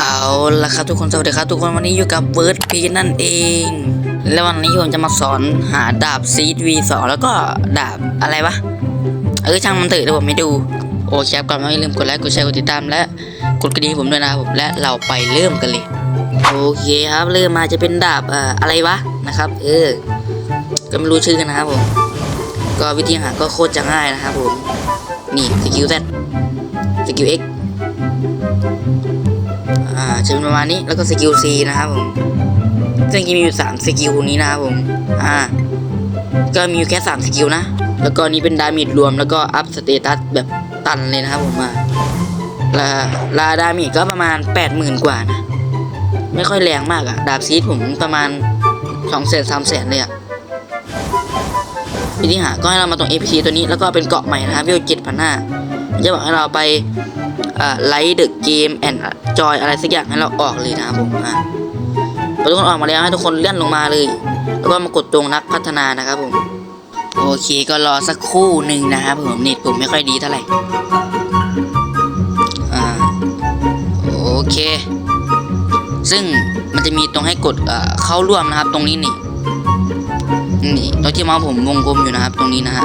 เอาละครับทุกคนสวัสดีครับทุกคนวันนี้อยู่กับเวิร์ดพีนั่นเอง และวันนี้ผมจะมาสอนหาดาบซีดวีสองแล้วก็ดาบอะไรวะเออช่างมันเถอะเดี๋ยวผมให้ดูโอเคครับก่อนมาอย่าลืมกดไลค์กดแชร์กดติดตามและกดกระดิ่งผมด้วยนะครับผมและเราไปเริ่มกันเลยโอเคครับเริ่มมาจะเป็นดาบเอ่ออะไรวะนะครับ เออก็ไม่รู้ชื่อกันนะครับผมก็วิธีหาก็โคตรจะง่ายนะครับผมนี่สกิล Z สกิล X อ่า จะเป็นประมาณนี้แล้วก็สกิล C นะครับผมซึ่งมีอยู่สามสกิลนี้นะครับผมอ่าก็มีอยู่แค่สามสกิลนะแล้วก็นี้เป็นดาเมจรวมแล้วก็อัพสเตตัสแบบตันเลยนะครับผมอ่าลาลาดาเมจก็ประมาณแปดหมื่นกว่านะไม่ค่อยแรงมากอะดาบซีดผมประมาณสองแสนสามแสนเลยอะวิธีหาก็ให้เรามาตรง APC ตัวนี้แล้วก็เป็นเกาะใหม่นะครับวิวเจ็ดพันห้าจะบอกให้เราไป ไลท์เดอะเกมแอนด์จอยอะไรสักอย่างให้เราออกเลยนะครับผมอะพอทุกคนออกมาแล้วให้ทุกคนเลื่อนลงมาเลย แล้วก็มากดตรงนักพัฒนานะครับผม โอเคก็รอสักครู่หนึ่งนะครับผมเน็ตผมไม่ค่อยดีเท่าไหร่อ่าโอเค ซึ่งมันจะมีตรงให้กดเอ่อเข้าร่วมนะครับ ตรงนี้นี่นี่ตรงที่เมาส์ผมวงกลมอยู่นะครับ ตรงนี้นะฮะ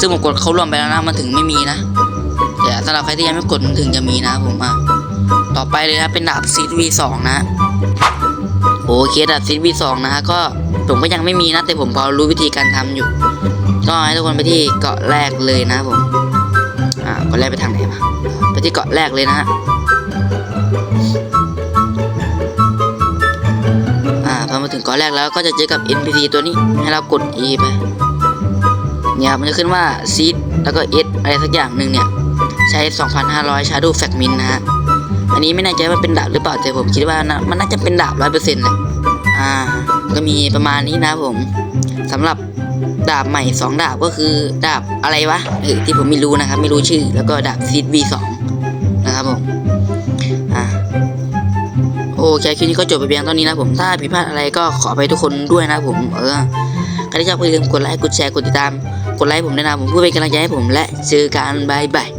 ซึ่งผมกดเข้าร่วมไปแล้วนะมันถึงไม่มีนะ แต่สำหรับใครที่ยังไม่กดมันถึงจะมีนะผมอะต่อไปเลยนะเป็นดาบซีดวีสองนะโอเคดาบซีดวีสองนะฮะก็ผมก็ยังไม่มีนะแต่ผมพอรู้วิธีการทำอยู่ ก็ให้ทุกคนไปที่เกาะแรกเลยนะผมอ่าเกาะแรกไปทางไหนมาไปที่เกาะแรกเลยนะฮะอ่าพอมาถึงเกาะแรกแล้วก็จะเจอกับ NPC ตัวนี้ให้เรากด E ไปเนี่ยมันจะขึ้นว่า Seed แล้วก็ S อะไรสักอย่างหนึ่งเนี่ย ใช้ 2,500 Shadow Fragment นะฮะ อันนี้ไม่แน่ใจว่าเป็นดาบหรือเปล่าแต่ผมคิดว่านะมันน่าจะเป็นดาบ100%เลยอ่า ก็มีประมาณนี้นะผมสำหรับดาบใหม่ 2 ดาบก็คือดาบอะไรวะเออที่ผมไม่รู้นะครับ ไม่รู้ชื่อ แล้วก็ดาบ Seed V2 นะครับผมอ่าโอเคคลิปนี้ก็จบไปเพียงเท่านี้นะผมถ้าผิดพลาดอะไรก็ขอไปทุกคนด้วยนะผมเออใครที่ชอบก็อย่าลืมกดไลค์กดแชร์กดติดตาม กดไลค์ผมด้วยนะผมเพื่อเป็นกำลังใจให้ผมและเจอกันบายบาย